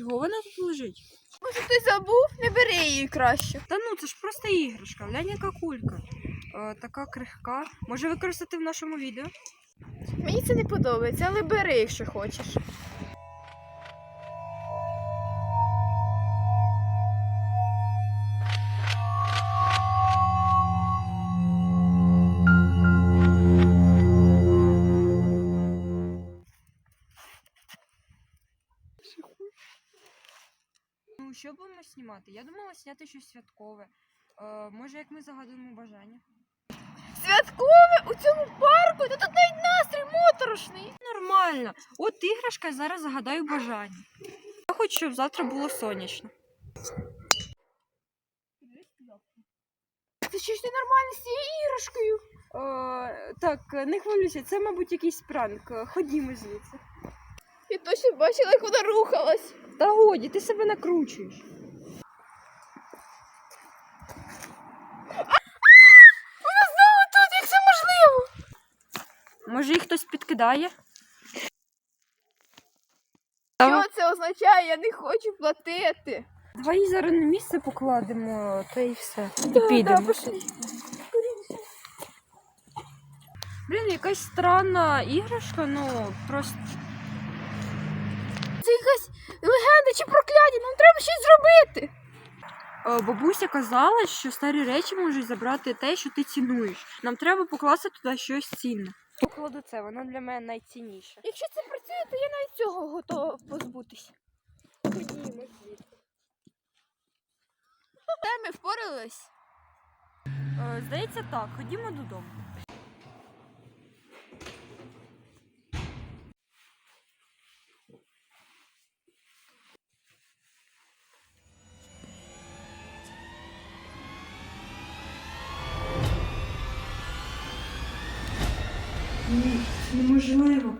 Чого вона тут лежить? Може хтось забув? Не бери її краще. Та ну це ж просто іграшка, глянь, яка кулька. Е, така крихка. Може використати в нашому відео? Мені це не подобається, але бери, якщо хочеш. Ну, що будемо знімати? Я думала зняти щось святкове. Е, може, як ми загадуємо бажання? Святкове у цьому парку? Та тут навіть настрій моторошний. Нормально. От іграшка, зараз загадаю бажання. Я хочу, щоб завтра було сонячно. Це щось ненормальне з цією іграшкою. Е, так, не хвилюйся, це, мабуть, якийсь пранк. Ходімо звідси. Я точно бачила, як вона рухалась. Та годі, ти себе накручуєш. Вона знову тут, як це можливо? Може, їх хтось підкидає? Що це означає? Я не хочу платити. Давай її зараз на місце покладемо, та і все. І Да, підемо. да, пошли. Блін, якась странна іграшка, ну просто. Це якась легенда чи прокляття, нам треба щось зробити. Е, Бабуся казала, що старі речі можуть забрати те, що ти цінуєш. Нам треба покласти туди щось цінне. Покладу це, воно для мене найцінніше. Якщо це працює, то я навіть цього готова позбутися. Ходімо звідси. Те ми впорались. Е, Здається, так, ходімо додому. Ні, неможливо.